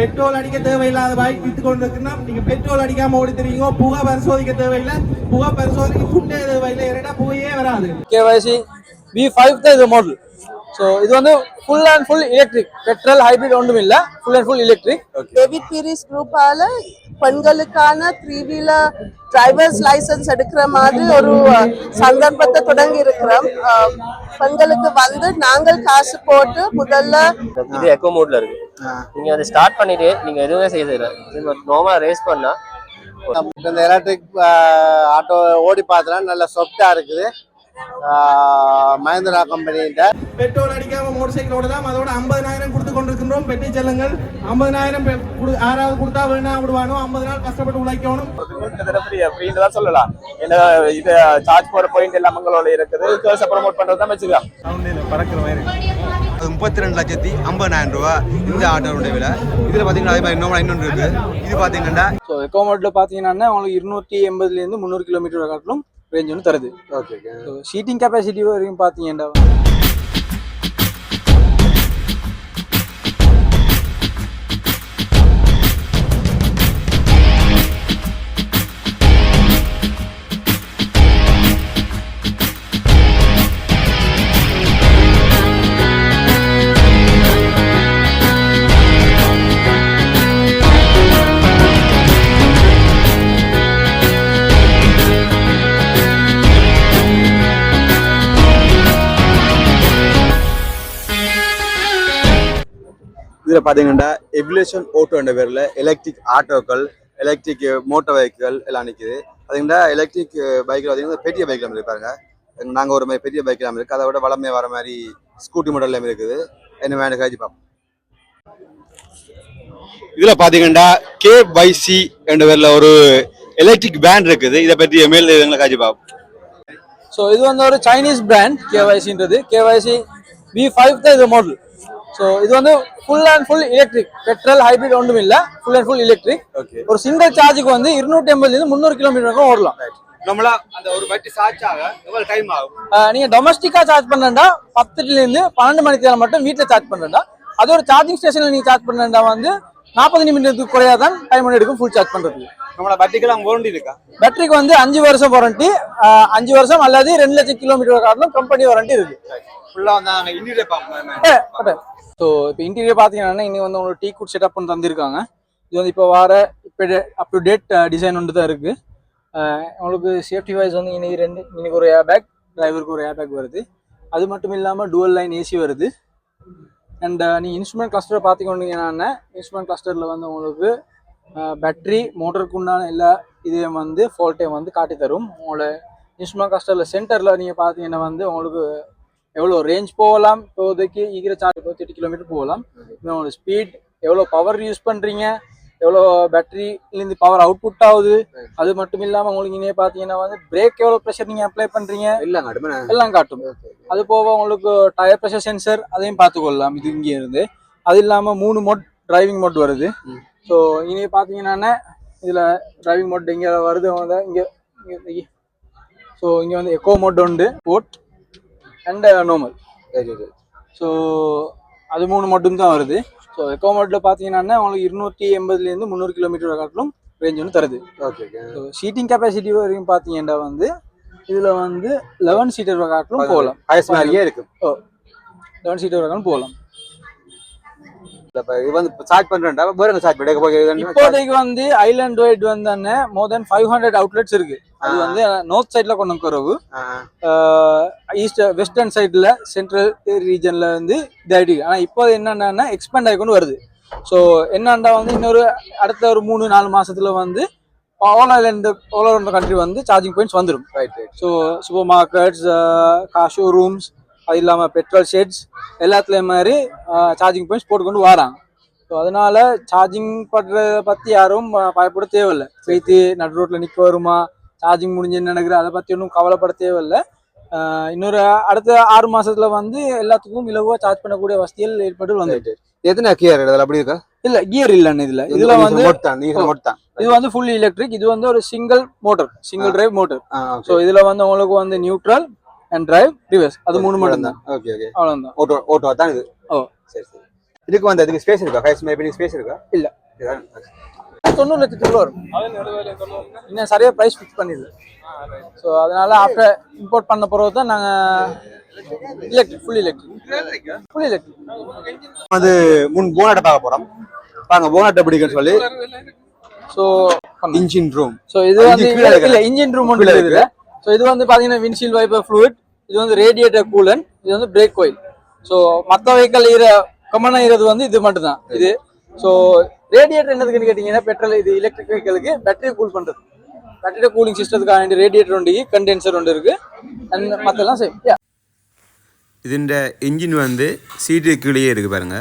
Petrol அடிக்க தேவையில்லாத bike with கொண்டிருக்குன்னா நீங்க பெட்ரோல் அடிக்காம ஓடி தெரியுங்க. புகை பரிசோதிக்க தேவையில்லை. புகை பரிசோதனைக்கு ஃபுட்டே தேவையில்லை. ஏன்னா புகையே வராது. கேவைசி வி ஃபைவ் தான் இது மாடல் ஸோ இது வந்து full and full electric petrol hybrid ஒன்றும் இல்லை. Full and full electric David Peiris குரூப்பால பெண்களுக்கான த்ரீ வீலர் டிரைவர்ஸ் லைசன்ஸ் எடுக்கிற மாதிரி ஒரு சந்தர்ப்பத்தை தொடங்கி இருக்கிறோம். பெண்களுக்கு வந்து நாங்கள் காசு போட்டு முதல்ல இது எக்கோ மோட்ல இருக்கு. நீங்க அதை ஸ்டார்ட் பண்ணிட்டு நீங்க எதுவுமே செய்ய தேவையில்ல நார்மலா ரேஸ் பண்ணா. இந்த எலக்ட்ரிக் ஆட்டோ ஓடி பார்த்தனா நல்ல சொப்டா இருக்குது. மஹேந்திரா கம்பெனிகிட்ட பெட்ரோல் அடிக்காம மோட்டர் சைக்கிள் ஓடலாம் அதோட ஐம்பதனாயிரம் கொடுத்து கொண்டிருக்கின்றோம். பெட்டி செல்லுங்கள். ஐம்பதனாயிரம் ஆறாவது கொடுத்தா வேணா விடுவானோ? ஐம்பது நாள் கஷ்டப்பட்டு உழைக்கணும். கிட்டத்தட்ட ஃப்ரீ அப்படின்னு தான் சொல்லலாம். ஏன்னா இது சார்ஜ் போற பாயிண்ட் எல்லாம் மங்களோட இருக்குது. கேர்ள்ஸை ப்ரொமோட் பண்றது தான் வச்சுக்கலாம் அது முப்பத்தி ரெண்டு லட்சத்தி ஐம்பதாயிரம் ரூபா இந்த ஆட்டோனுடைய விலை. இதில் பார்த்தீங்கன்னா அதே மாதிரி இன்னொரு இன்னொன்று இருக்கு. இது பார்த்தீங்கன்னா ஸோ எக்கோ மாடலில் பார்த்தீங்கன்னா உங்களுக்கு இருநூற்றி எண்பதுலேருந்து முந்நூறு கிலோமீட்டர் காட்டிலும் ரேஞ்ச் ஒன்று தருது. Okay okay so seating capacity வரைக்கும் பார்த்தீங்கன்னா இதில் பார்த்தீங்கன்னா எவிலேஷன் ஓட்டோ என்ற பேரில் எலக்ட்ரிக் ஆட்டோக்கள் எலக்ட்ரிக் மோட்டார் பைக்குகள் எல்லாம் நிற்கிது பார்த்தீங்கன்னா எலக்ட்ரிக் பைக்கில் பார்த்தீங்கன்னா பெரிய பைக்கில் இருக்கு பாருங்க. நாங்கள் ஒரு மாதிரி பெரிய பைக்கில் இருக்கு அதை விட வளமையாக வர மாதிரி ஸ்கூட்டி மாடல்ல இருக்குது என்ன வேணும் காய்ச்சி பார்ப்போம். இதில் பார்த்தீங்கன்னா கே சி என்ற பேரில் ஒரு எலக்ட்ரிக் பேண்ட் இருக்குது. இதை பற்றி மேல் எங்களை காய்ச்சி பார்ப்போம். ஸோ இது வந்து ஒரு சைனீஸ் பிராண்ட் கேவைசின்றது கேவைசி வி ஃபைவ் தான் இது மாடல் ஸோ இது வந்து full and full electric petrol hybrid ஒன்றும் இல்லை. Full and full electric okay ஒரு சிங்கிள் சார்ஜுக்கு வந்து இருநூற்றி எண்பதுலேருந்து முந்நூறு கிலோமீட்டர் வரைக்கும் ஓடலாம். நம்மளா அந்த ஒரு வட்டி சார்ஜ் ஆக எவ்வளோ டைம் ஆகும்? நீங்க டொமஸ்டிக்கா சார்ஜ் பண்ணா பத்துல இருந்து பன்னெண்டு மணிக்கு நேரம் மட்டும் வீட்ல சார்ஜ் பண்ணா அது ஒரு சார்ஜிங் ஸ்டேஷன்ல நீங்க சார்ஜ் பண்ணா வந்து நாற்பது நிமிடத்துக்கு குறையாதான் டைம் எடுக்கும் ஃபுல் சார்ஜ் பண்றதுக்கு. நம்மளோட வட்டிக்கெல்லாம் வாரண்டி இருக்கா? பேட்டரிக்கு வந்து அஞ்சு வருஷம் வாரண்டி அஞ்சு வருஷம் அல்லது ரெண்டு லட்சம் கிலோமீட்டர் காட்டிலும் கம்பெனி வாரண்டி இருக்கு. ஃபுல்லாக வந்து இன்டீரியர் பார்ப்போம் ஸோ இப்போ இன்டீரியர் பார்த்தீங்கன்னா இன்னைக்கு வந்து உங்களுக்கு டீ குட் செட்டப் பண்ணி தந்திருக்காங்க. இது வந்து இப்போ வர இப்போ அப் டு டேட் டிசைன் ஒன்று தான் இருக்குது உங்களுக்கு சேஃப்டி வைஸ் வந்து இன்னைக்கு ரெண்டு இன்னைக்கு ஒரு ஏர் பேக் டிரைவருக்கு ஒரு ஏர் பேக் வருது. அது மட்டும் இல்லாமல் டுவல் லைன் ஏசி வருது. அண்ட் நீங்கள் இன்ஸ்ட்ருமெண்ட் கிளஸ்டர் பார்த்துக்கொண்டீங்கன்னா இன்ஸ்ட்ருமெண்ட் கிளஸ்டரில் வந்து உங்களுக்கு பேட்டரி மோட்டருக்கு உண்டான எல்லா இதையும் வந்து ஃபால்ட்டையும் வந்து காட்டி தரும் உங்களோட இன்ஸ்ட்ருமெண்ட் கிளஸ்டரில் சென்டரில் நீங்கள் பார்த்தீங்கன்னா வந்து உங்களுக்கு எவ்வளோ ரேஞ்ச் போகலாம்? இப்போதைக்கு ஈகிற சார்ஜ் இப்போ தேர்ட்டி கிலோமீட்டர் போகலாம். உங்களோட ஸ்பீட் எவ்வளோ பவர் யூஸ் பண்ணுறீங்க எவ்வளோ பேட்டரிலேருந்து பவர் அவுட்புட் ஆகுது? அது மட்டும் இல்லாமல் உங்களுக்கு இங்கே பார்த்தீங்கன்னா வந்து பிரேக் எவ்வளோ ப்ரெஷர் நீங்கள் அப்ளை பண்ணுறீங்க இல்லைங்க அடுமே எல்லாம் காட்டும். அது போக உங்களுக்கு டயர் ப்ரெஷர் சென்சர் அதையும் பார்த்துக்கொள்ளலாம். இது இங்கே இருந்து அது இல்லாமல் மூணு மோட் டிரைவிங் மோட் வருது. ஸோ இனி பார்த்தீங்கன்னா இதில் டிரைவிங் மோட் இங்கே வருது? இங்கே ஸோ இங்கே. வந்து எக்கோ மோட் உண்டு. போட் அண்ட் நார்மல் ஸோ அது மூணு மட்டும் தான் வருது. ஸோ எக்கோ மோட்டில் பார்த்தீங்கன்னா உங்களுக்கு இருநூற்றி எண்பதுலேருந்து முந்நூறு கிலோமீட்டர் காட்டிலும் ரேஞ்ச் ஒன்று தருது. ஓகே ஸோ சீட்டிங் கெப்பாசிட்டி வரைக்கும் பார்த்தீங்கன்னா வந்து இதில் வந்து லெவன் சீட்டர் காட்டிலும் போகலாம். வயசு மாதிரியே இருக்கு. ஓ லெவன் சீட்டர் வரைக்கும் போகலாம். இது வந்து சார்ஜ் பண்றேன்டா. வேற சார்ஜ் பண்ண இப்போதைக்கு வந்து ஐலாண்ட் வந்து more than five hundred outlets இருக்கு. அது வந்து நார்த் சைட்ல கொண்டு குறவு ஈஸ்ட் வெஸ்டர்ன் சைட்ல சென்ட்ரல் ரீஜன்ல வந்து இதாயிட்டு ஆனா இப்போ என்னன்னா எக்ஸ்பேண்ட் ஆகிக்கொண்டு வருது. ஸோ என்னண்டா வந்து இன்னொரு அடுத்த ஒரு மூணு நாலு மாசத்துல வந்து all island all over country வந்து சார்ஜிங் பாயிண்ட்ஸ் வந்துடும் right right so super markets car showrooms அது இல்லாமல் பெட்ரோல் ஷெட்ஸ் எல்லாத்துலேயும் மாதிரி சார்ஜிங் பாயிண்ட்ஸ் போட்டுக்கொண்டு வராங்க. ஸோ அதனால சார்ஜிங் பண்ணுறத பற்றி யாரும் பயப்பட தேவையில்லை. போய்த்து நடு ரோட்டில் நிற்க வருமா சார்ஜிங் முடிஞ்சு என்ன நடக்குது அதை பற்றி ஒன்றும் கவலைப்பட தேவையில்லை. இன்னொரு அடுத்த ஆறு மாசத்துல வந்து எல்லாத்துக்கும் இலகுவா சார்ஜ் பண்ணக்கூடிய வசதிகள் ஏற்பட்டு வந்து எத்தனை கியர் இதுல அப்படி இருக்கா? இல்ல கியர் இல்லைன்னு இதுல. இதுல வந்து இது வந்து ஃபுல் எலக்ட்ரிக் இது வந்து ஒரு single motor single drive motor so இதுல வந்து உங்களுக்கு வந்து நியூட்ரல் அண்ட் டிரைவ் ரிவர்ஸ் அது மூணு மட்டும் தான். ஓகே ஓகே அவ்வளவுதான். ஓட்டோ ஓட்டோ தான் இது. ஓ. சரி சரி. இதுக்கு வந்து அதுக்கு ஸ்பேஸ் இருக்கா? ஹைஸ் மேபி ஸ்பேஸ் இருக்கா? இல்ல. தொண்ணூறு லட்சத்துக்குள்ள வரும். இன்னும் சரியா பிரைஸ் ஃபிக்ஸ் பண்ணிடல. ஸோ அதனால ஆஃப்டர் இம்போர்ட் பண்ண பிறகு தான் நாங்கள் electric full electric full electric அது முன் போனாட்ட பார்க்க போறோம். பாருங்க போனாட்ட பிடிக்குன்னு சொல்லி. ஸோ இன்ஜின் ரூம் ஸோ இது வந்து. இல்ல இன்ஜின் ரூம் ஒன்று இருக்குது ஸோ இது வந்து பாத்தீங்கன்னா விண்ட்ஷீல்ட் வைப்பர் ஃப்ளூயிட் இது வந்து ரேடியேட்டர் கூலன் இது வந்து பிரேக் கோயில் ஸோ மற்ற வெஹிக்கல் இர கம்மனாக இருக்கிறது வந்து இது மட்டும் தான் இது ஸோ ரேடியேட்டர் என்னதுக்குன்னு கேட்டிங்கன்னா பெட்ரோல் இது எலக்ட்ரிக் வெஹிக்கலுக்கு பேட்டரி கூல் பண்ணுறது பேட்டரி கூலிங் சிஸ்டத்துக்காக வேண்டிய ரேடியேட்டர் ஒன்று கண்டென்சர் ஒன்று இருக்கு அண்ட் மற்றெல்லாம் சேம் ഇതിന്റെ എഞ്ചിൻ വന്ന് സീറ്റ് കീഴே இருக்கு பாருங்க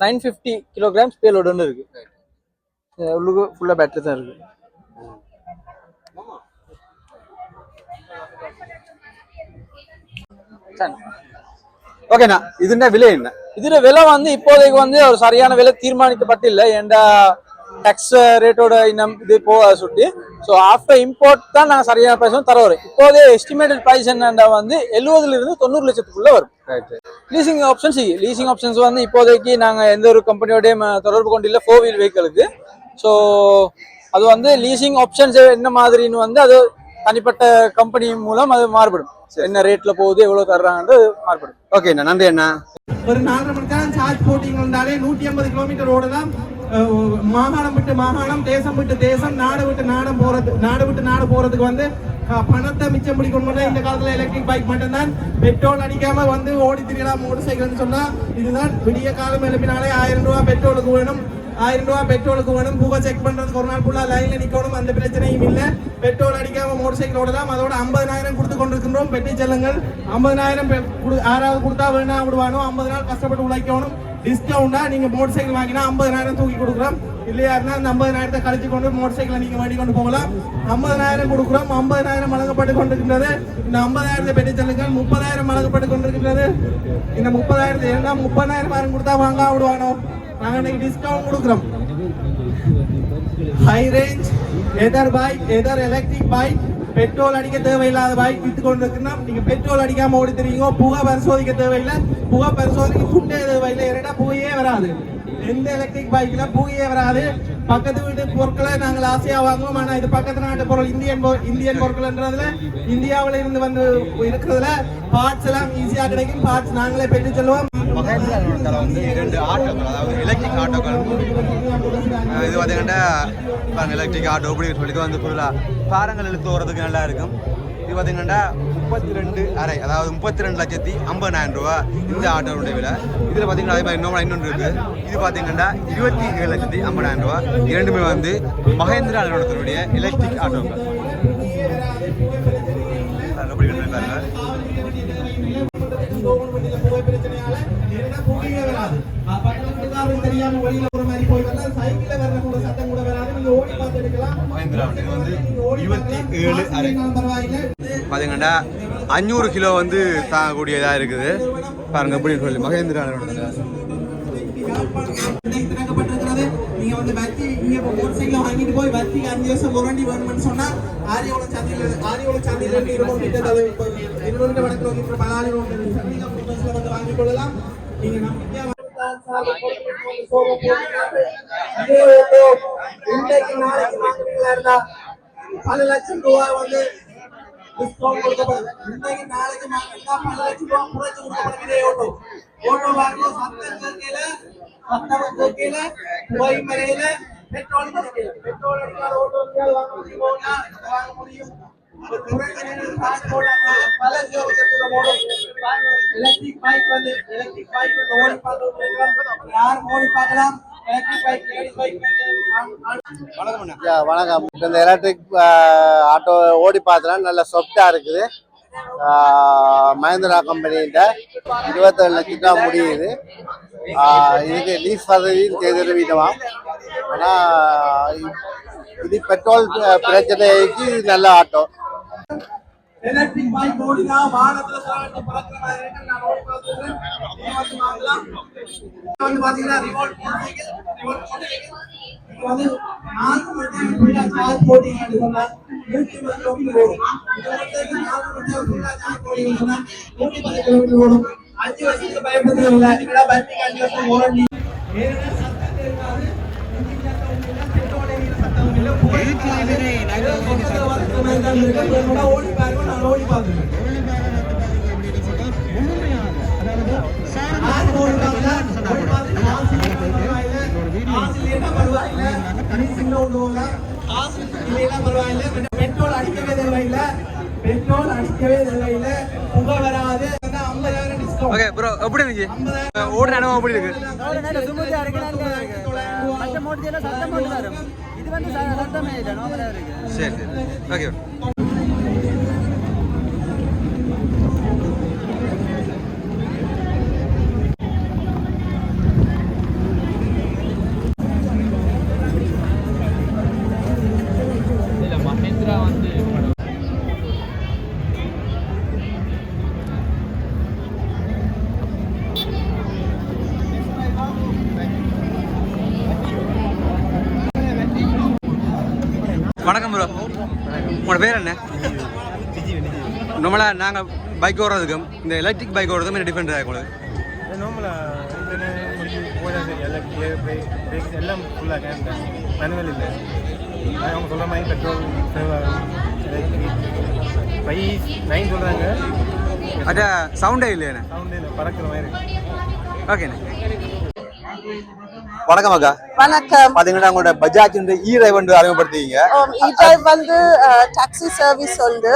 நைன் ஃபிஃப்டி கிலோகிராம்ஸ் பேலோடு ஒன்று இருக்கு இது உள்ளுக்கு ஃபுல்லாக பேட்டரி தான் இருக்கு ஓகேண்ணா இதுன்னா விலை என்ன? இதுல விலை வந்து இப்போதைக்கு வந்து ஒரு சரியான விலை தீர்மானிக்கப்பட்டில்லை ஏண்டா டேக்ஸ் ரேட்டோட இன்னும் இது போக சுட்டி. ஸோ ஆஃப்டர் இம்போர்ட் தான் நாங்கள் சரியான பிரைஸ் தர வரும் இப்போதே எஸ்டிமேட்டட் பிரைஸ் என்னண்டா வந்து எழுபதுல இருந்து தொண்ணூறு லட்சத்துக்குள்ள வரும். லீசிங் ஆப்ஷன்ஸ் லீசிங் ஆப்ஷன்ஸ் வந்து இப்போதைக்கு நாங்கள் எந்த ஒரு கம்பெனியோடய தொடர்பு கொண்டு இல்லை. ஃபோர் வீல் வெஹிக்கிளுக்கு ஸோ அது வந்து லீசிங் ஆப்ஷன்ஸ் என்ன மாதிரின்னு வந்து அது தனிப்பட்ட கம்பெனி மூலம் அது மாறுபடும். என்ன ரேட்ல போகுது எவ்வளவு தர்றாங்கன்றது மாறுபடும் ஓகேண்ணா நன்றி அண்ணா. ஒரு நாலரை மணி நேரம் சார்ஜ் போட்டீங்கன்னாலே நூற்றி ஐம்பது கிலோமீட்டர் ஓடலாம் அஹ் மாகாணம் விட்டு மாகாணம் தேசம் விட்டு தேசம் நாடு விட்டு நாடம் போறது நாடு விட்டு நாடு போறதுக்கு வந்து பணத்தை மிச்சம் பிடிக்கணும் இந்த காலத்துல எலக்ட்ரிக் பைக் மட்டும்தான். பெட்ரோல் அடிக்காம வந்து ஓடி திரியலாம் மோட்டர் சைக்கிள்னு சொன்னா இதுதான் விடிய காலம் எழுப்பினாலே ஆயிரம் ரூபாய் பெட்ரோலுக்கு வேணும் ஆயிரம் ரூபா பெட்ரோலுக்கு வேணும். புகை செக் பண்றதுக்கு ஒரு நாள் ஃபுல்லா லைன்ல நிக்கணும். அந்த பிரச்சனையும் இல்ல. பெட்ரோல் அடிக்காம மோட்டர் சைக்கிள் ஓடலாம். அதோட ஐம்பதனாயிரம் கொடுத்து கொண்டிருக்கின்றோம். பெட்டி செல்லுங்கள். ஐம்பதனாயிரம் ஆறாவது கொடுத்தா வேணா விடுவானோ? ஐம்பது நாள் கஷ்டப்பட்டு உழைக்கணும். டிஸ்கவுண்டா நீங்க மோட்டர் சைக்கிள் வாங்கினா ஐம்பதனாயிரம் தூக்கி கொடுக்குறோம். இல்லையா இருந்தா அந்த ஐம்பதனாயிரத்தை கழிச்சு கொண்டு மோட்டர் சைக்கிளை நீங்க வண்டி கொண்டு போகலாம். ஐம்பதனாயிரம் கொடுக்குறோம். ஐம்பதனாயிரம் வழங்கப்பட்டு கொண்டிருக்கின்றது. இந்த ஐம்பதாயிரத்தை பெட்டி செல்லுங்கள். முப்பதாயிரம் வழங்கப்பட்டு கொண்டிருக்கின்றது. இந்த முப்பதாயிரத்தை ஏன்னா முப்பதாயிரம் கொடுத்தா வாங்க விடுவானோ? நாங்க இன்னைக்கு டிஸ்கவுண்ட் கொடுக்குறோம் high range Ather bike Ather electric bike petrol அடிக்க தேவையில்லாத பைக் வித்து கொண்டு இருக்குன்னா நீங்க பெட்ரோல் அடிக்காம ஓடி தெரியுங்க புகை பரிசோதிக்க தேவையில்லை புகை பரிசோதனைக்கு ஃபுட்டே தேவையில்லை இரண்டா புகையே வராது எந்த எலக்ட்ரிக் பைக்ல புகையே வராது பக்கத்து வீட்டு பொருட்களை நாங்கள் ஆசையா வாங்குவோம் ஆனா இது பக்கத்து நாட்டு பொருள் இந்தியன் இந்தியன் பொருட்கள்ன்றதுல இந்தியாவில இருந்து வந்து இருக்கிறதுல பார்ட்ஸ் எல்லாம் ஈஸியா கிடைக்கும் பார்ட்ஸ் நாங்களே பெற்று செல்வோம் வந்து இரண்டு ஆட்டோக்கள் அதாவது எலக்ட்ரிக் ஆட்டோக்கள். இது பார்த்தீங்கன்னா பாருங்கள் எலக்ட்ரிக் ஆட்டோ அப்படின்னு சொல்லி வந்து ஃபுல்லாக பாரங்கள் இழுத்து போகிறதுக்கு நல்லா இருக்கும். இது பார்த்தீங்கன்னா முப்பத்தி ரெண்டு அரை அதாவது முப்பத்தி ரெண்டு லட்சத்தி ஐம்பதாயிரம் ரூபா இந்த ஆட்டோனுடைய விலை. இதில் பார்த்தீங்கன்னா அதே மாதிரி இன்னொன்று இன்னொன்று இருக்குது இது பார்த்தீங்கன்னா இருபத்தி ஏழு லட்சத்தி ஐம்பதாயிரம் ரூபா. இரண்டுமே வந்து மகேந்திரா நிறுவனத்தினுடைய எலக்ட்ரிக் ஆட்டோக்கள். எப்படி பாருங்கள் என்ன புகையே வராது. பக்கத்துல தெரியாம வழியில மாதிரி போய் சைக்கிள்ல வர்ற கூட சத்தம் கூட நீங்க ஓடி பார்த்து எடுக்கலாம். நீங்க அஞ்சூறு கிலோ வந்து தாங்கக்கூடிய இதாக இருக்குது. பாருங்க எப்படின்னு சொல்லி. மகேந்திரா நீங்க வந்து வத்தி இங்க மோட்டர் சைக்கிள் வாங்கிட்டு போய் வத்தி அஞ்சு வருஷம் முரண்டி வேணும்னு சொன்னா ஆரியோல சந்தையில ஆரியோல சந்தையில இருந்து இருபது மீட்டர் வடக்கு நோக்கி வந்து வாங்கிக் கொள்ளலாம். நீங்க இன்றைக்கு நாளைக்கு வாங்குறீங்களா இருந்தா பல லட்சம் ரூபாய் வந்து டிஸ்கவுண்ட் கொடுக்கப்படும் இன்னைக்கு நாளைக்கு வாங்கினா பல லட்சம் ரூபாய் குறைச்சு கொடுக்கப்படுகிறே இதே ஓட்டோ ஓட்டோ வாங்க சத்தம் கேட்கல சத்தம் கேட்கல புகை மறையில பெட்ரோல் பெட்ரோல் அடிக்காத ஓட்டோ வாங்க முடியுமா வாங்க முடியும் ஒரு குறைந்த காசு போடாம பல கிலோமீட்டர் ஓடும் எலக்ட்ரிக் பைக் வந்து எலக்ட்ரிக் பைக் வந்து ஓடி பார்க்கலாம் யாரும் ஓடி பார்க்கலாம்? வணக்கம் இந்த எலக்ட்ரிக் ஆட்டோ ஓடி பார்த்தலாம் நல்ல சொப்டா இருக்குது. ஆஹ், மஹேந்திரா கம்பெனிகிட்ட இருபத்தேழு லட்சம் தான் முடியுது. இதுக்கு லீஸ் வசதியும் செய்து வீட்டமாம் ஆனால் இது பெட்ரோல் பிரச்சனைக்கு நல்ல ஆட்டோ. எலக்ட்ரிக் பைக் ஓடினா வானத்துல சாட்டி பறக்கிற மாதிரி நான் ஓடி பார்த்துக்கிறேன் வந்து வாங்கலாம் வந்து பாத்தீங்கன்னா ரிமோட் மோட்டர்சைக்கிள் வந்து நான்கு மணி நேரம் ஃபுல்லா சார்ஜ் போட்டீங்கன்னு சொன்னா பத்து கிலோமீட்டர் ஓடும். நான்கு மணி நேரம் ஃபுல்லா சார்ஜ் சொன்னா பத்து கிலோமீட்டர் ஓடும். அஞ்சு வருஷத்துக்கு பயப்படுறது இல்லை அஞ்சு வருஷம் ஓடி ஏன்னா சத்தம் இருக்காது இன்ஜின் சத்தம் இல்லை பெட்ரோல் எரியிற சத்தம் இல்லை புகை இருக்காது. ஏதோ பக்கத்துல வரதுக்கு மாதிரி தான் இருக்கு. வேணும்னா ஓடி பாருங்க நான் ஓடி பார்த்துருக்கேன் பெட்ரோல் அடிக்கவே தேவையில்லை பெட்ரோல் அடிக்கவே தேவையில்லை புகை வராது ஐம்பதாயிரம் டிஸ்கவுண்ட் ஓகே ப்ரோ எப்படி இருந்துச்சு ஓடுற அனுபவம் எப்படி இருக்கு மற்ற மோட்டர் சத்தம் மட்டும் வரும் இது வந்து ச- சத்தமே இல்லை நார்மலாக இருக்கு சரி சரி ஓகே வணக்கம் ப்ரோ உங்களோட பேர் என்ன? நம்மளா நாங்கள் பைக் ஓடுறதுக்கும் இந்த எலக்ட்ரிக் பைக் ஓடுறதுக்கும் என்ன டிஃப்ரெண்ட் ஆகும் எல்லாம் ஃபுல்லாக மேனுவல் இல்லை. அவங்க சொல்கிற மாதிரி பெட்ரோல் ப்ரைஸ் நைன் சொல்கிறாங்க அட்டா சவுண்டே இல்லையாண்ணே சவுண்டு இல்லை பறக்கிற மாதிரி ஓகேண்ணே வணக்கம் அக்கா. வணக்கம். பாத்தீங்கன்னா உங்களோட பஜாஜ் இ டிரைவ் வந்து அறிமுகப்படுத்திங்க இ டிரைவ் வந்து டாக்ஸி சர்வீஸ் உண்டு.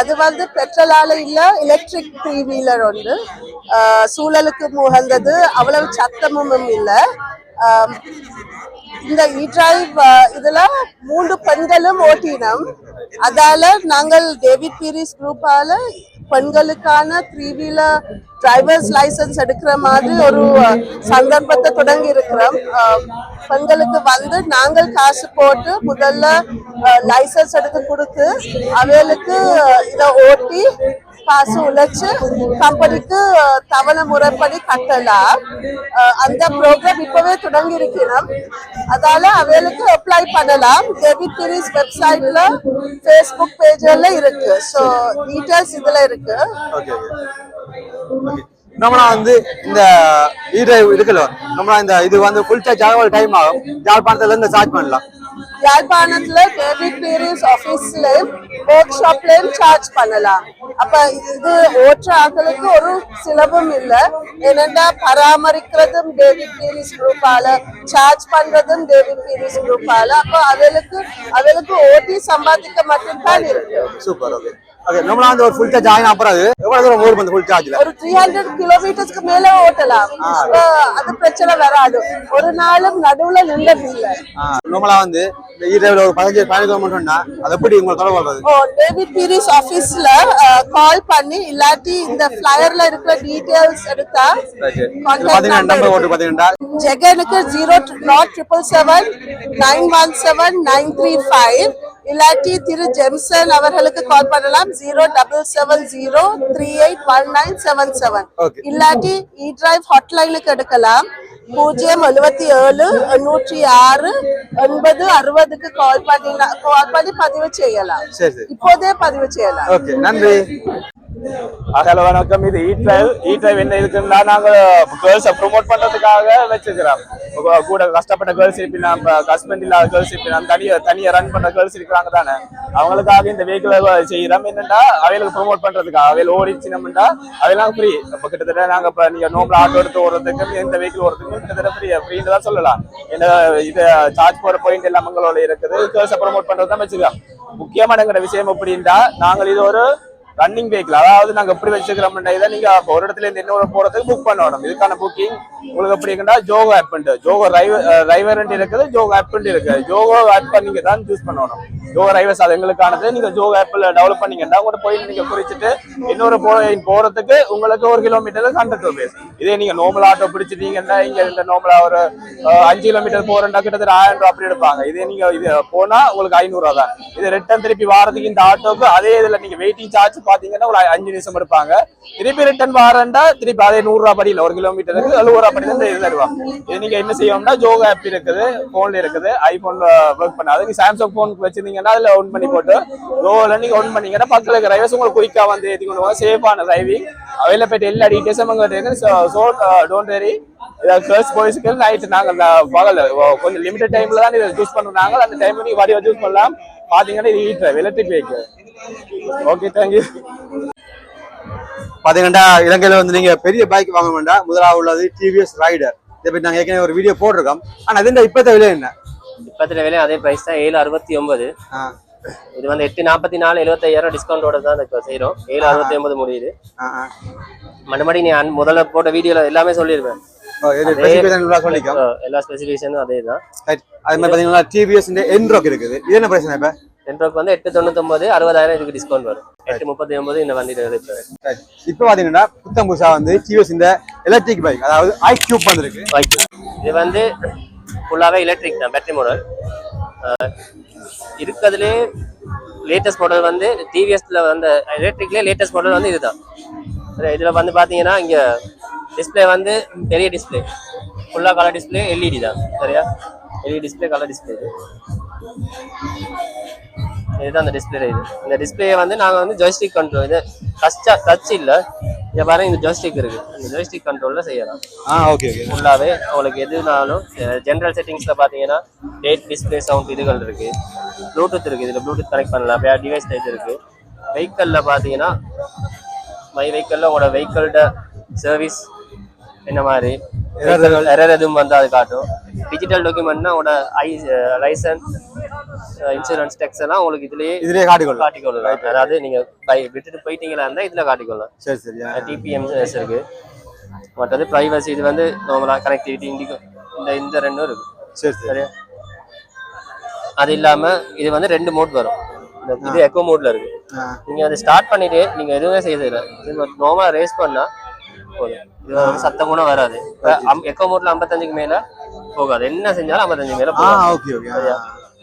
அது வந்து பெட்ரோலால இல்ல எலக்ட்ரிக் த்ரீ வீலர் உண்டு. சூழலுக்கு முகந்தது அவ்வளவு சத்தமும் இல்ல. இந்த இ டிரைவ் இதுல மூன்று பெண்களும் ஓட்டினோம். அதால நாங்கள் டேவிட் பீரிஸ் குரூப்பால பெண்களுக்கான த்ரீ வீலர் டிரைவர்ஸ் லைசன்ஸ் எடுக்கிற மாதிரி ஒரு சந்தர்ப்பத்தை தொடங்கி இருக்கிறோம் பெண்களுக்கு வந்து நாங்கள் காசு போட்டு முதல்ல லைசன்ஸ் எடுத்து கொடுத்து அவைகளுக்கு இதை ஓட்டி காசு உழைச்சு கம்பெனிக்கு தவணை முறைப்படி கட்டலாம். அந்த ப்ரோக்ராம் இப்பவே தொடங்கி இருக்கிறோம் அதால அவளுக்கு அப்ளை பண்ணலாம். டெபிட் வெப்சைட்ல ஃபேஸ்புக் பேஜ்ல இருக்கு. ஸோ டீட்டெயில்ஸ் இதுல இருக்கு. ஓகே நம்மளா வந்து இந்த இ இருக்குல்ல நம்மளா இந்த இது வந்து ஃபுல் சார்ஜ் ஆக டைம் ஆகும். யாழ்ப்பாணத்துல இருந்து சார்ஜ் பண்ணலாம். யாழ்ப்பாணத்துல டேவிட் பீரிஸ் ஆபீஸ்லயும் ஒர்க் ஷாப்லயும் சார்ஜ் பண்ணலாம். அப்ப இது ஓற்ற ஆக்களுக்கு ஒரு சிலபம் இல்ல. ஏனென்றா பராமரிக்கிறதும் டேவிட் பீரிஸ் குரூப்பால சார்ஜ் பண்றதும் டேவிட் பீரிஸ் குரூப்பால அப்போ அவளுக்கு அவளுக்கு ஓட்டி சம்பாதிக்க மட்டும்தான் இருக்கு. சூப்பர் ஓகே ஓகே நம்மளா வந்து ஒரு ஃபுல் சார்ஜ் ஆகின அப்புறம் அது எவ்வளவு தூரம் ஓடும் அந்த ஃபுல் சார்ஜ்ல ஒரு த்ரீ ஹண்ட்ரட் கிலோமீட்டர்ஸ்க்கு மேல ஓட்டலாம். அது பிரச்சனை வராது. ஒரு நாளும் நடுவுல நின்றது இல்லை. நம்மளா வந்து இந்த ஒரு பதினஞ்சு பதினஞ்சு கிலோமீட்டர்னா அது எப்படி உங்களுக்கு தொடர்பு வர்றது ஓ டேவிட் பீரிஸ் ஆபீஸ்ல கால் பண்ணி இல்லாட்டி இந்த ஃபிளையர்ல இருக்கிற டீடைல்ஸ் எடுத்தா பாத்தீங்கன்னா நம்பர் ஓட்டு. பாத்தீங்கன்னா ஜெகனுக்கு zero nought triple seven nine one seven nine three five இல்லாட்டி திரு ஜெம்சன் அவர்களுக்கு கால் பண்ணலாம். Zero double seven zero three eight one nine seven seven. இல்லாட்டி இ டிரைவ் ஹாட்லைனுக்கு எடுக்கலாம். பூஜ்ஜியம் எழுபத்தி ஏழு எண்ணூற்றி ஆறு எண்பது அறுபதுக்கு கால் பண்ணி கால் பண்ணி பதிவு செய்யலாம். இப்போதே பதிவு செய்யலாம். நன்றி. ஹலோ வணக்கம் இது இ டிரைவ் இ டிரைவ் என்ன இருக்குன்னா நாங்கள் கேர்ள்ஸை ப்ரொமோட் பண்றதுக்காக வச்சுக்கிறோம் கூட கஷ்டப்பட்ட கேர்ள்ஸ் இருப்பினா ஹஸ்பண்ட் இல்லாத கேர்ள்ஸ் இருப்பினா தனியாக தனியாக ரன் பண்ணுற கேர்ள்ஸ் இருக்கிறாங்க தானே. அவங்களுக்காக இந்த வெஹிக்கிளை செய்கிறோம் என்னன்னா அவைகளுக்கு ப்ரொமோட் பண்ணுறதுக்காக அவையில் ஓடிச்சுனோம்னா அவையெல்லாம் ஃப்ரீ இப்போ கிட்டத்தட்ட நாங்கள் இப்போ நீங்கள் நோம்பில் ஆட்டோ எடுத்து ஓடுறதுக்கு எந்த வெஹிக்கிள் ஓடுறதுக்கு கிட்டத்தட்ட ஃப்ரீ ஃப்ரீன்னு தான் சொல்லலாம். என்ன இது சார்ஜ் போகிற பாயிண்ட் எல்லாம் மங்களோட இருக்குது. கேர்ள்ஸை ப்ரொமோட் பண்ணுறது தான் வச்சுக்கிறோம் முக்கியமான விஷயம் எப்படின்னா நாங்கள் இது ஒரு ரன்னிங் வெஹிக்கிள் அதாவது நாங்க எப்படி வச்சிருக்கிறோம்னா இதை நீங்க ஒரு இடத்துல இருந்து இன்னொரு போறதுக்கு புக் பண்ணணும். இதுக்கான புக்கிங் உங்களுக்கு எப்படி இருக்குன்னா ஜோகோ ஆப் ஜோகோ டிரைவர் இருக்குது ஜோகோ ஆப் இருக்கு. ஜோகோ ஆப் நீங்க தான் சூஸ் பண்ணணும். ஜோகோ ரைவர்ஸ் அது எங்களுக்கானது. நீங்க ஜோகோ ஆப்ல டெவலப் பண்ணீங்கன்னா கூட போய் நீங்க குறிச்சிட்டு இன்னொரு போ போறதுக்கு உங்களுக்கு ஒரு கிலோமீட்டருக்கு ஹண்ட்ரட் ருபீஸ் இதே நீங்க நார்மல் ஆட்டோ பிடிச்சிட்டீங்கன்னா இங்க இந்த நார்மலா ஒரு அஞ்சு கிலோமீட்டர் போறேன்னா கிட்டத்தட்ட ஆயிரம் ரூபாய் அப்படி எடுப்பாங்க. இதே நீங்க இது போனா உங்களுக்கு ஐநூறுரூவா தான். இது ரிட்டர்ன் திருப்பி வாரத்துக்கு இந்த ஆட்டோக்கு அதே இதுல நீங்க வெயிட்டிங் சார்ஜ் பாத்தீங்கன்னா ஒரு அஞ்சு நிமிஷம் எடுப்பாங்க. திருப்பி ரிட்டர்ன் வாரண்டா திருப்பி அதே நூறு ரூபா படியில ஒரு கிலோமீட்டருக்கு எழுபது ரூபாய் ரூபா இது தருவாங்க. இது நீங்க என்ன செய்யணும்னா ஜோகோ ஆப் இருக்குது போன்ல இருக்குது ஐபோன்ல ஒர்க் பண்ணாது. நீங்க சாம்சங் போன் வச்சிருந்தீங்கன்னா அதுல ஒன் பண்ணி போட்டு ஜோகோல நீங்க ஒன் பண்ணீங்கன்னா பக்கத்துல இருக்கிற டிரைவர்ஸ் உங்களுக்கு குயிக்கா வந்து ஏற்றி கொண்டு போவாங்க. சேஃபான டிரைவிங் அவைலபிள் எல்லா டீட்டெயில்ஸும் அங்கே இருக்கு ஸோ டோன்ட் வெரி கேர்ள்ஸ் பாய்ஸ்க்கு நைட் நாங்கள் பகல் கொஞ்சம் லிமிடெட் டைம்ல தான் இதை சூஸ் பண்ணுறாங்க அந்த டைம் நீங்க வடிவ சூஸ் பண்ணலாம். பார்த்தீங்கன்னா இது heat electric vehicle okay thank you பாத்தீங்கன்னா இலங்கையில வந்து நீங்க பெரிய பைக் வாங்க வேண்டாம் முதலாவது உள்ளது டிவிஎஸ் ரைடர் இதை பத்தி நாங்க ஏற்கனவே ஒரு வீடியோ போட்டிருக்கோம். ஆனா அதுண்ட இப்பத்த விலை என்ன? இப்பத்துல விலை அதே பிரைஸ் தான் ஏழு அறுபத்தி ஒன்பது. இது வந்து எட்டு நாற்பத்தி நாலு எழுபத்தையாயிரம் டிஸ்கவுண்டோட தான் இப்போ செய்கிறோம் ஏழு அறுபத்தி ஒன்பது முடியுது. மறுபடி நீ முதல்ல போட்ட வீடியோல எல்லாமே அஹ் எல்லா ஸ்பெசிஃபிகேஷனும் அதே தான். அது மாதிரி பாத்தீங்கன்னா டிவிஎஸ் என்ரோக் இருக்குது. இது என்ன பிரச்சனை இப்ப? ரெண்டோக்கு வந்து எட்டு தொண்ணூத்தொம்பது அறுபதாயிரம் இதுக்கு டிஸ்கவுண்ட் வரும். எட்டு முப்பத்தி ஒன்பது இந்த Right. இப்ப பாத்தீங்கன்னா புத்தம் புதுசா வந்து டிவிஎஸ் இந்த எலக்ட்ரிக் பைக் அதாவது ஐ கியூப் வந்திருக்கு. இது வந்து ஃபுல்லாகவே எலக்ட்ரிக் தான் பேட்டரி மாடல் இருக்கிறதுலே லேட்டஸ்ட் மாடல் வந்து டிவிஎஸ்ல வந்த எலக்ட்ரிக்லேயே லேட்டஸ்ட் மாடல் வந்து இதுதான். இதுல வந்து பாத்தீங்கன்னா இங்க டிஸ்ப்ளே வந்து பெரிய டிஸ்ப்ளே ஃபுல்லா கலர் டிஸ்ப்ளே எல்இடி தான். சரியா? எல்இடி டிஸ்ப்ளே கலர் டிஸ்ப்ளே இது. இதுதான் அந்த டிஸ்பிளே இது. இந்த டிஸ்பிளே வந்து நாங்க வந்து ஜாய்ஸ்டிக் கண்ட்ரோல் இது டச்சா டச் இல்ல. இங்க பாருங்க இந்த ஜாய்ஸ்டிக் இருக்கு. இந்த ஜாய்ஸ்டிக் கண்ட்ரோல்ல செய்யலாம். ஆ ஓகே ஓகே ஃபுல்லாவே உங்களுக்கு எதுனாலும் ஜென்ரல் செட்டிங்ஸ்ல பாத்தீங்கன்னா டேட் டிஸ்பிளே சவுண்ட் இதுகள் இருக்கு. ப்ளூடூத் இருக்கு. இதுல ப்ளூடூத் கனெக்ட் பண்ணலாம். வேற டிவைஸ் இது இருக்கு. வெஹிக்கல்ல பாத்தீங்கன்னா மை வெஹிக்கல்ல உங்களோட வெஹிக்கல்ட சர்வீஸ் என்ன மாதிரி? எரர் எதுவும் வந்து அது காட்டும். டிஜிட்டல் டாக்குமெண்ட்னா உங்களோட ஐ லைசன்ஸ் இன்சூரன்ஸ் டெக்ஸ் எல்லாம் உங்களுக்கு இதுலயே இதுலயே காட்டிக்கொள்ளலாம். காட்டிக்கொள்ளலாம். அதாவது நீங்க பை- விட்டுட்டு போயிட்டீங்களா இருந்தா இதுல காட்டிக்கொள்ளலாம். சரி சரியா டிபிஎம்எஸ் இருக்கு. மற்றது ப்ரைவசி இது வந்து நார்மலா கனெக்டிவிட்டி இந்த இந்த ரெண்டும் இருக்கு. சரி சரி. சரியா? அது இல்லாம இது வந்து ரெண்டு மோட் வரும். இது எக்கோ மோட்ல இருக்கு. நீங்க அதை ஸ்டார்ட் பண்ணிட்டு நீங்க எதுவுமே செய்யறது இல்லை நார்மலா ரேஸ் பண்ணா போதும் இது வந்து சத்தம் கூட வராது. எக்கோ மோட்ல ஐம்பத்தஞ்சுக்கு மேல போகாது. என்ன செஞ்சாலும் ஐம்பத்தஞ்சு மேல ஓகே சரியா?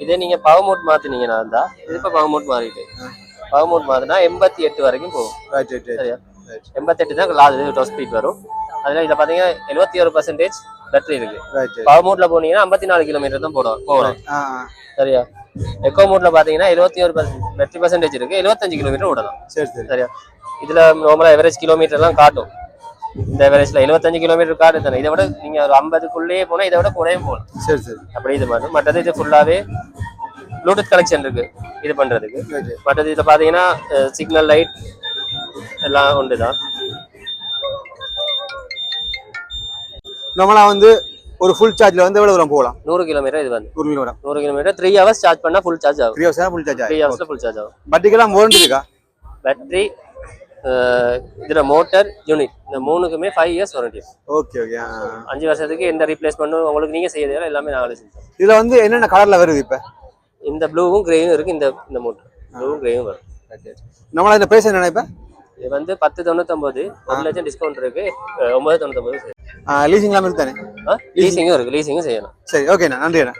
இதே நீங்க பவர் மோட் மாத்தினீங்கன்னா இருந்தா இது இப்ப பவர் மோட் மாறிட்டு. பவர் மோட் மாத்தினா எண்பத்தி எட்டு வரைக்கும் போகும். சரியா? எண்பத்தெட்டு தான் லாஸ்ட் டாப் ஸ்பீட் வரும். அதுல இதுல பாத்தீங்கன்னா எழுபத்தி ஒரு பர்சன்டேஜ் பேட்டரி இருக்கு. பவர் மோட்ல போனீங்கன்னா ஐம்பத்தி நாலு கிலோமீட்டர் தான் போடும் போகலாம் ஆ ஆ. சரியா? எக்கோ மோட்ல பாத்தீங்கன்னா எழுபத்தி ஒரு பேட்டரி பர்சன்டேஜ் இருக்கு. எழுபத்தஞ்சு கிலோமீட்டர் விடலாம் சரி சரி. சரியா? இதுல நார்மலா எவரேஜ் கிலோமீட்டர் எல்லாம் காட்டும். இந்த எவரேஜ்ல எழுபத்தஞ்சு கிலோமீட்டர் காட்டு தானே இதை விட நீங்க ஒரு ஐம்பதுக்குள்ளேயே போனா இதை விட குறையும் போகலாம் சரி சரி. அப்படி இது மாதிரி. மற்றது இது ஃபுல்லாவே ப்ளூடூத் கனெக்ஷன் இருக்கு. இது பண்றதுக்கு. மற்றது இதுல பாத்தீங்கன்னா சிக்னல் லைட் எல்லாம் உண்டு தான் நம்மளா வந்து ஒரு ஃபுல் சார்ஜ்ல வந்து எவ்வளவு தூரம் போகலாம்? நூறு கிலோமீட்டர் இது வந்து. ஒரு கிலோமீட்டர் நூறு கிலோமீட்டர் த்ரீ ஹவர்ஸ் சார்ஜ் பண்ணா ஃபுல் சார்ஜ் ஆகும். Three hours full charge three ஹவர்ஸ்ல full charge ஆகும். பட்டிக்கெல்லாம் வாரண்டி இருக்கா? பேட்டரி இதுல மோட்டர் யூனிட் இந்த மூணுக்குமே five years warranty okay okay அஞ்சு வருஷத்துக்கு எந்த ரீப்ளேஸ்மெண்ட்டும் உங்களுக்கு நீங்க செய்ய தேவை எல்லாமே நாங்களே செஞ்சோம் இதுல வந்து என்னென்ன கலர்ல வருது இப்ப? இந்த ப்ளூவும் கிரேயும் இருக்கு இந்த இந்த மோட்டர் ப்ளூவும் கிரேயும் வரும். நம்மள இந்த பிரைஸ் என்ன இப்ப? இது வந்து பத்து தொண்ணூத்தொன்பது ஒரு லட்சம் டிஸ்கவுண்ட் இருக்கு. ஒன்பது தொண்ணூத்தொன்பது லீசிங் இல்லாம இருக்கு தானே லீசிங்கும் இருக்கு லீசிங்கும் செய்யலாம். சரி ஓகேண்ணா நன்றி அண்ணா